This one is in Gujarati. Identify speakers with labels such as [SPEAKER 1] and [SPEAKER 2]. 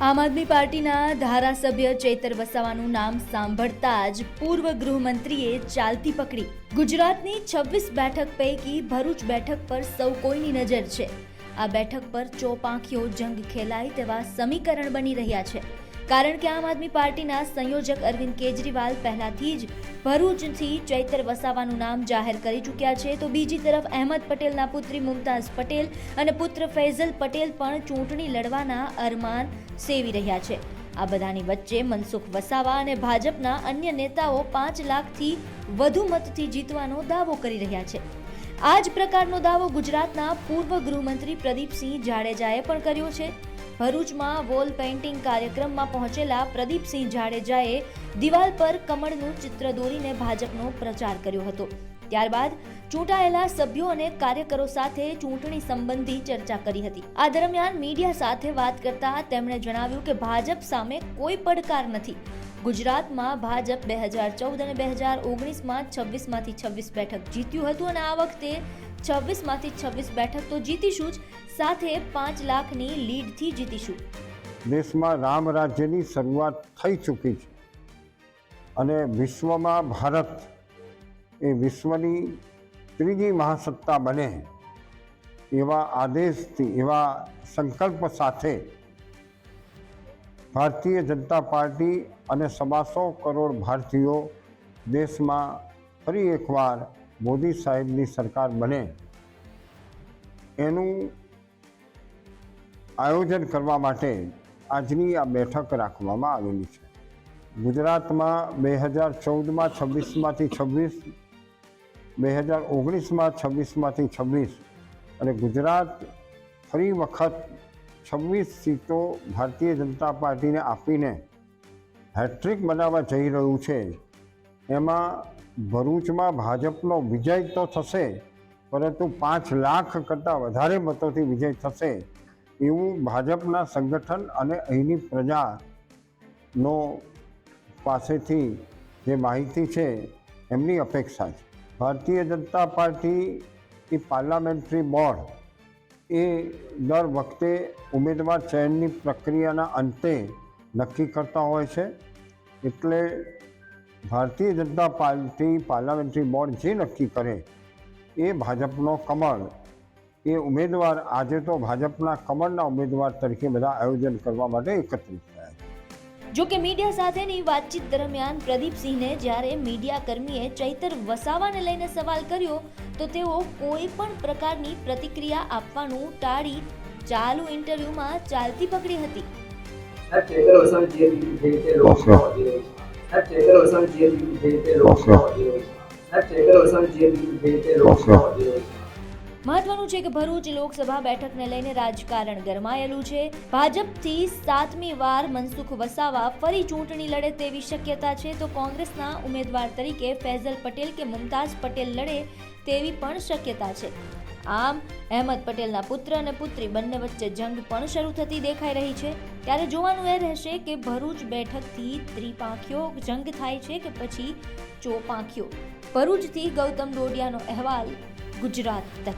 [SPEAKER 1] આમ આદમી પાર્ટીના ધારાસભ્ય ચેતર વસાવાનું નામ સાંભળતા જ પૂર્વ ગૃહમંત્રીએ ચાલતી પકડી. ગુજરાતની છવ્વીસ બેઠક પૈકી ભરૂચ બેઠક પર સૌ કોઈની નજર છે. આ બેઠક પર ચોપાંખીઓ જંગ ખેલાય તેવા સમીકરણ બની રહ્યા છે. કારણ કે આમ આદમી પાર્ટીના સંયોજક અરવિંદ કેજરીવાલ પહેલાથી જ ભરૂચથી ચૈતર વસાવાનું નામ જાહેર કરી ચૂક્યા છે. તો બીજી તરફ અહેમદ પટેલના પુત્રી મુમતાઝ પટેલ અને પુત્ર ફૈઝલ પટેલ પણ ચૂંટણી લડવાના અરમાન સેવી રહ્યા છે. આ બધાની વચ્ચે મનસુખ વસાવા અને ભાજપના અન્ય નેતાઓ પાંચ લાખથી વધુ મતથી જીતવાનો દાવો કરી રહ્યા છે. આ જ પ્રકારનો દાવો ગુજરાતના પૂર્વ ગૃહમંત્રી પ્રદીપસિંહ જાડેજાએ પણ કર્યો છે. ભરૂચમાં વોલ પેઇન્ટિંગ કાર્યક્રમમાં પહોંચેલા પ્રદીપસિંહ જાડેજાએ દિવાલ પર કમળનું ચિત્ર દોરીને ભાજપનો પ્રચાર કર્યો હતો. ત્યારબાદ ચૂંટાયેલા સભ્યો અને કાર્યકરો સાથે ચૂંટણી સંબંધી ચર્ચા કરી હતી. આ દરમિયાન મીડિયા સાથે વાત કરતા તેમણે જણાવ્યું કે ભાજપ સામે કોઈ પડકાર નથી. ગુજરાતમાં ભાજપ બે હજાર ચૌદ અને બે હજાર ઓગણીસમાં છવ્વીસમાંથી છવ્વીસ બેઠક જીત્યું હતું અને આ વખતે છવ્વીસમાંથી છવ્વીસ બેઠક તો જીતીશું જ, સાથે પાંચ લાખની લીડથી જીતીશું.
[SPEAKER 2] દેશમાં રામ રાજ્યની શરૂઆત થઈ ચૂકી છે. અને વિશ્વમાં ભારત એ વિશ્વની ત્રીજી મહાસત્તા બને એવા આદેશથી, એવા સંકલ્પ સાથે ભારતીય જનતા પાર્ટી અને સવાસો કરોડ ભારતીયો દેશમાં ફરી એકવાર મોદી સાહેબની સરકાર બને, એનું આયોજન કરવા માટે આજની આ બેઠક રાખવામાં આવેલી છે. ગુજરાતમાં બે હજાર ચૌદમાં છવ્વીસમાંથી છવ્વીસ, બે હજાર ઓગણીસમાં છવ્વીસમાંથી છવ્વીસ અને ગુજરાત ફરી વખત છવ્વીસ સીટો ભારતીય જનતા પાર્ટીને આપીને હેટ્રિક બનાવવા જઈ રહ્યું છે. એમાં ભરૂચમાં ભાજપનો વિજય તો થશે, પરંતુ પાંચ લાખ કરતાં વધારે મતોથી વિજય થશે એવું ભાજપના સંગઠન અને અહીંની પ્રજાનો પાસેથી જે માહિતી છે એમની અપેક્ષા છે. ભારતીય જનતા પાર્ટી એ પાર્લામેન્ટરી બોર્ડ એ દર વખતે ઉમેદવાર ચયનની પ્રક્રિયાના અંતે નક્કી કરતા હોય છે, એટલે ભારતીય જનતા પાર્ટી પાર્લામેન્ટરી બોર્ડ જે નક્કી કરે એ ભાજપનો કમળ. એ ઉમેદવાર આજે તો ભાજપના કમળના ઉમેદવાર તરીકે બધા આયોજન કરવા માટે એકત્રિત થયા છે.
[SPEAKER 1] જો કે મીડિયા સાથેની વાતચીત દરમિયાન પ્રદીપસિંહને જ્યારે મીડિયા કર્મીએ ચૈતર વસાવાને લઈને સવાલ કર્યો તો તેઓ કોઈ પણ પ્રકારની પ્રતિક્રિયા આપવાનું ટાળી ચાલુ ઇન્ટરવ્યુમાં ચાલતી પકડી હતી. મહત્વનું છે કે ભરૂચ લોકસભા બેઠકને લઈને રાજકારણ ગરમાયેલું છે. ભાજપથી સાતમી વાર મનસુખ વસાવા ફરી ચૂંટણી લડે તેવી શક્યતા છે. તો કોંગ્રેસના ઉમેદવાર તરીકે ફૈઝલ પટેલ કે મુમતાઝ પટેલ લડે તેવી પણ શક્યતા છે. આમ, અહેમદ પટેલના પુત્ર અને પુત્રી બંને વચ્ચે જંગ પણ શરૂ થતી દેખાઈ રહી છે. ત્યારે જોવાનું એ રહેશે કે ભરૂચ બેઠકથી ત્રિપાંખીઓ જંગ થાય છે કે પછી ચોપાંખીઓ? ભરૂચથી ગૌતમ ડોડિયાનો અહેવાલ, ગુજરાત. તક